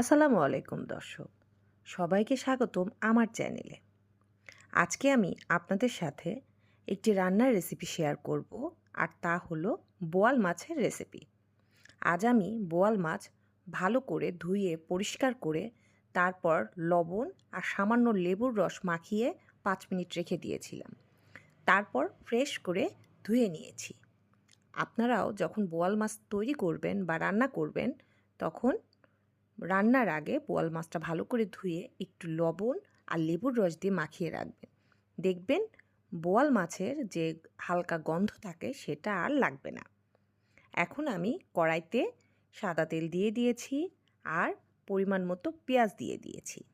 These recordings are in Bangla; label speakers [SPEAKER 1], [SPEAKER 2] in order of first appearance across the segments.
[SPEAKER 1] আসসালামু আলাইকুম, দর্শক। সবাইকে স্বাগতম আমার চ্যানেলে। আজকে আমি আপনাদের সাথে একটি রান্নার রেসিপি শেয়ার করব, আর তা হলো বোয়াল মাছের রেসিপি। আজ আমি বোয়াল মাছ ভালো করে ধুয়ে, পরিষ্কার করে তারপর লবণ আর সামান্য লেবুর রস মাখিয়ে পাঁচ মিনিট রেখে দিয়েছিলাম। তারপর ফ্রেশ করে ধুয়ে নিয়েছি। আপনারাও যখন বোয়াল মাছ তৈরি করবেন বা রান্না করবেন, তখন রান্নার আগে বোয়াল মাছটা ভালো করে ধুয়ে একটু লবণ আর লেবুর রস দিয়ে মাখিয়ে রাখবেন। দেখবেন বোয়াল মাছের যে হালকা গন্ধ থাকে সেটা আর লাগবে না। এখন আমি কড়াইতে সাদা তেল দিয়ে দিয়েছি আর পরিমাণ মতো পেঁয়াজ দিয়ে দিয়েছি।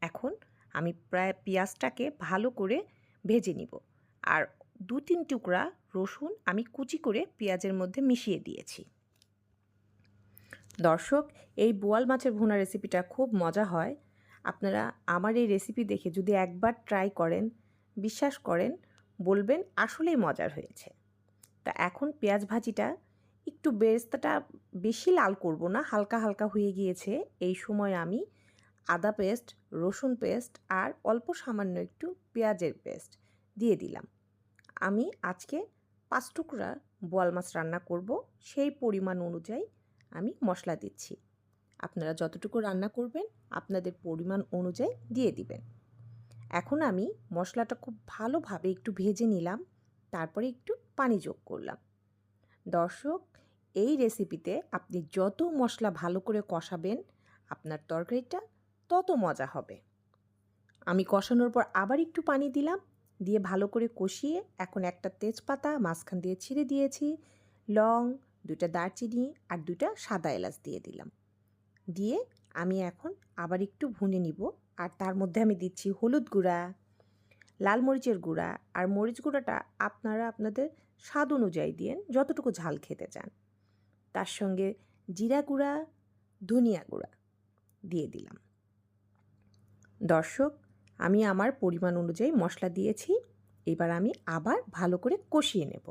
[SPEAKER 1] এখন আমি প্রায় পেঁয়াজটাকে ভালো করে ভেজে নিব আর দু তিন টুকরা রসুন আমি কুচি করে পেঁয়াজের মধ্যে মিশিয়ে দিয়েছি। দর্শক, এই বোয়াল মাছের ভুনা রেসিপিটা খুব মজা হয়। আপনারা আমার এই রেসিপি দেখে যদি একবার ট্রাই করেন, বিশ্বাস করেন, বলবেন আসলেই মজার হয়েছে। তা এখন পেঁয়াজ ভাজিটা, একটু বেরেস্তাটা বেশি লাল করব না, হালকা হালকা হয়ে গিয়েছে। এই সময় আমি আদা পেস্ট রসুন পেস্ট আর অল্প সামান্য একটু পেঁয়াজের পেস্ট দিয়ে দিলাম। আমি আজকে পাঁচ টুকরা বোয়াল মাছ রান্না করব, সেই পরিমাণ অনুযায়ী আমি মশলা দিচ্ছি। আপনারা যতটুকু রান্না করবেন, আপনাদের পরিমাণ অনুযায়ী দিয়ে দিবেন। এখন আমি মশলাটা খুব ভালোভাবে একটু ভেজে নিলাম, তারপরে একটু পানি যোগ করলাম। দর্শক, এই রেসিপিতে আপনি যত মশলা ভালো করে কষাবেন, আপনার তরকারিটা তত মজা হবে। আমি কষানোর পর আবার একটু পানি দিলাম, দিয়ে ভালো করে কষিয়ে এখন একটা তেজপাতা, মাঝখান দিয়ে ছিঁড়ে দিয়েছি, লং দুটা দারচিনি আর দুটা সাদা এলাচ দিয়ে দিলাম। দিয়ে আমি এখন আবার একটু ভুনে নিব আর তার মধ্যে আমি দিচ্ছি হলুদ গুঁড়া, লাল মরিচের গুঁড়া আর মরিচ গুঁড়াটা আপনারা আপনাদের স্বাদ অনুযায়ী দিয়েন, যতটুকু ঝাল খেতে চান। তার সঙ্গে জিরা গুঁড়া, ধনিয়া গুঁড়া দিয়ে দিলাম। দর্শক, আমি আমার পরিমাণ অনুযায়ী মশলা দিয়েছি, এবার আমি আবার ভালো করে কষিয়ে নেব।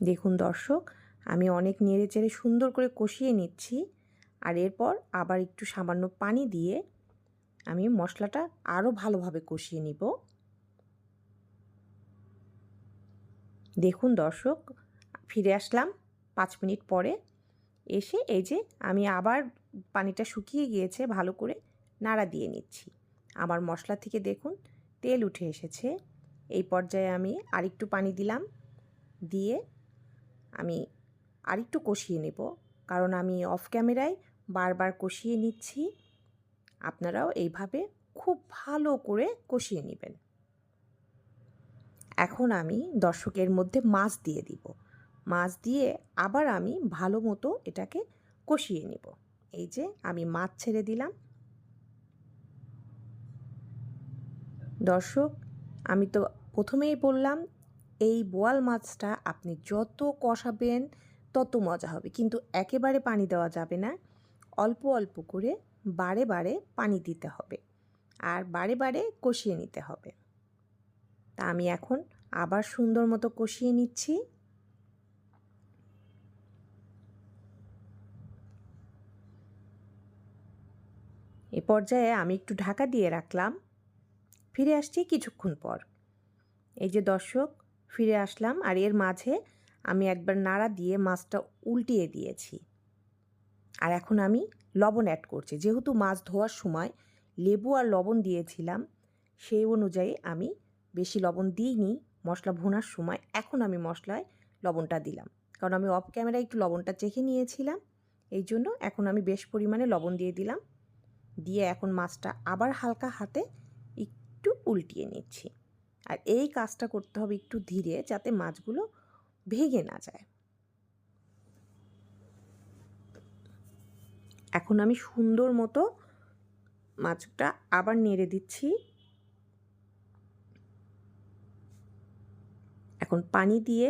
[SPEAKER 1] দেখুন দর্শক, আমি অনেক নেড়ে চেড়ে সুন্দর করে কষিয়ে নিচ্ছি আর এরপর আবার একটু সামান্য পানি দিয়ে আমি মশলাটা আরও ভালোভাবে কষিয়ে নিব। দেখুন দর্শক, ফিরে আসলাম পাঁচ মিনিট পরে। এসে এই যে আমি আবার পানিটা শুকিয়ে গিয়েছে, ভালো করে নাড়া দিয়ে নিচ্ছি। আমার মশলা থেকে দেখুন তেল উঠে এসেছে। এই পর্যায়ে আমি আরেকটু পানি দিলাম, দিয়ে আমি আরেকটু কষিয়ে নেব। কারণ আমি অফ ক্যামেরায় বারবার কষিয়ে নিচ্ছি। আপনারাও এইভাবে খুব ভালো করে কষিয়ে নেবেন। এখন আমি দর্শকের মধ্যে মাছ দিয়ে দিব। মাছ দিয়ে আবার আমি ভালো মতো এটাকে কষিয়ে নেব। এই যে আমি মাছ ছেড়ে দিলাম। দর্শক, আমি তো প্রথমেই বললাম এই বোয়াল মাছটা আপনি যত কষাবেন, তত মজা হবে। কিন্তু একেবারে পানি দেওয়া যাবে না। অল্প অল্প করে বারে বারে পানি দিতে হবে আর বারে বারে কষিয়ে নিতে হবে। তা আমি এখন আবার সুন্দর মতো কষিয়ে নিচ্ছি। এ পর্যায়ে আমি একটু ঢাকা দিয়ে রাখলাম। ফিরে আসছি কিছুক্ষণ পর। এই যে দর্শক ফিরে আসলাম আর এর মাঝে আমি একবার নাড়া দিয়ে মাছটা উল্টিয়ে দিয়েছি। আর এখন আমি লবণ অ্যাড করছি। যেহেতু মাছ ধোয়ার সময় লেবু আর লবণ দিয়েছিলাম, সেই অনুযায়ী আমি বেশি লবণ দিইনি। মশলা ভোনার সময় এখন আমি মশলায় লবণটা দিলাম। কারণ আমি অফ ক্যামেরায় একটু লবণটা চেখে নিয়েছিলাম। এই জন্য এখন আমি বেশ পরিমাণে লবণ দিয়ে দিলাম। দিয়ে এখন মাছটা আবার হালকা হাতে একটু উল্টিয়ে নিচ্ছি। আর এই কাজটা করতে হবে একটু ধীরে যাতে মাছগুলো ভেঙে না যায়। এখন আমি সুন্দর মতো মাছটা আবার নেড়ে দিচ্ছি। এখন পানি দিয়ে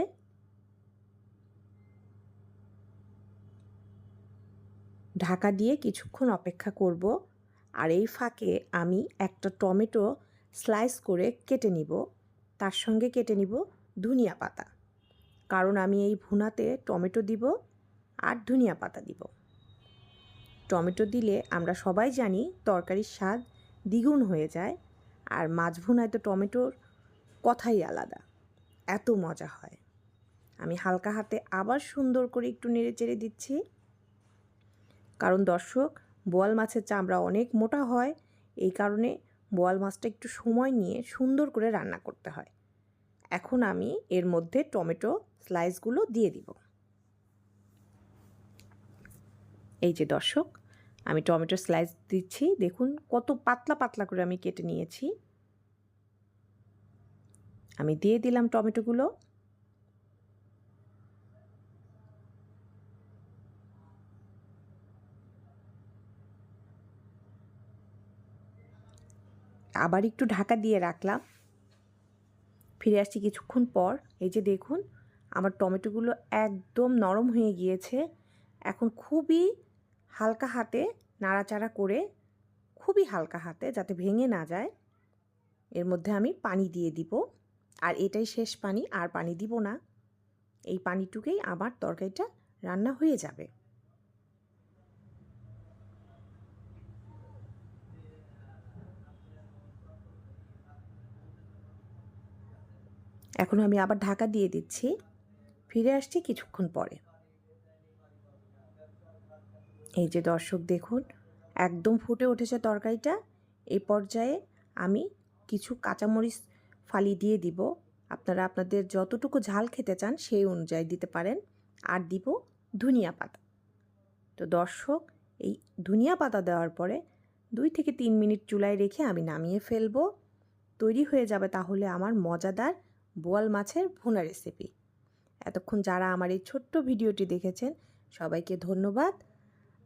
[SPEAKER 1] ঢাকা দিয়ে কিছুক্ষণ অপেক্ষা করব। আর এই ফাঁকে আমি একটা টমেটো স্লাইস করে কেটে নিব, তার সঙ্গে কেটে নিব ধনিয়া পাতা। কারণ আমি এই ভুনাতে টমেটো দিব আর ধনিয়া পাতা দিব। টমেটো দিলে আমরা সবাই জানি তরকারির স্বাদ দ্বিগুণ হয়ে যায়, আর মাছ ভুনায় তো টমেটোর কথাই আলাদা। এত মজা হয়। আমি হালকা হাতে আবার সুন্দর করে একটু নেড়ে চেড়ে দিচ্ছি। কারণ দর্শক, বোয়াল মাছের চামড়া অনেক মোটা হয়, এই কারণে বোয়াল মাছটা একটু সময় নিয়ে সুন্দর করে রান্না করতে হয়। এখন আমি এর মধ্যে টমেটো স্লাইসগুলো দিয়ে দিব। এই যে দর্শক, আমি টমেটো স্লাইস দিচ্ছি। দেখুন কত পাতলা পাতলা করে আমি কেটে নিয়েছি। আমি দিয়ে দিলাম টমেটোগুলো। আবার একটু ঢাকা দিয়ে রাখলাম। ফিরে আসছি কিছুক্ষণ পর। এই যে দেখুন, আমার টমেটোগুলো একদম নরম হয়ে গিয়েছে। এখন খুবই হালকা হাতে নাড়াচাড়া করে, খুবই হালকা হাতে যাতে ভেঙে না যায়, এর মধ্যে আমি পানি দিয়ে দিব। আর এটাই শেষ পানি, আর পানি দিব না। এই পানিটুকেই আমার তরকারিটা রান্না হয়ে যাবে। এখন আমি আবার ঢাকা দিয়ে দিচ্ছি। ফিরে আসছি কিছুক্ষণ পরে। এই যে দর্শক, দেখুন, একদম ফুটে উঠেছে তরকারিটা। এই পর্যায়ে আমি কিছু কাঁচামরিচ ফালি দিয়ে দিব। আপনারা আপনাদের যতটুকু ঝাল খেতে চান সেই অনুযায়ী দিতে পারেন। আর দিব ধনিয়া পাতা। তো দর্শক, এই ধনিয়া পাতা দেওয়ার পরে দুই থেকে তিন মিনিট চুলায় রেখে আমি নামিয়ে ফেলব। তৈরি হয়ে যাবে তাহলে আমার মজাদার বোয়াল মাছের ভুনা রেসিপি এতক্ষণ যারা আমার এই ছোট্ট ভিডিওটি দেখেছেন, সবাইকে ধন্যবাদ।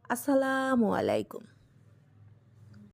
[SPEAKER 1] আসসালামু আলাইকুম।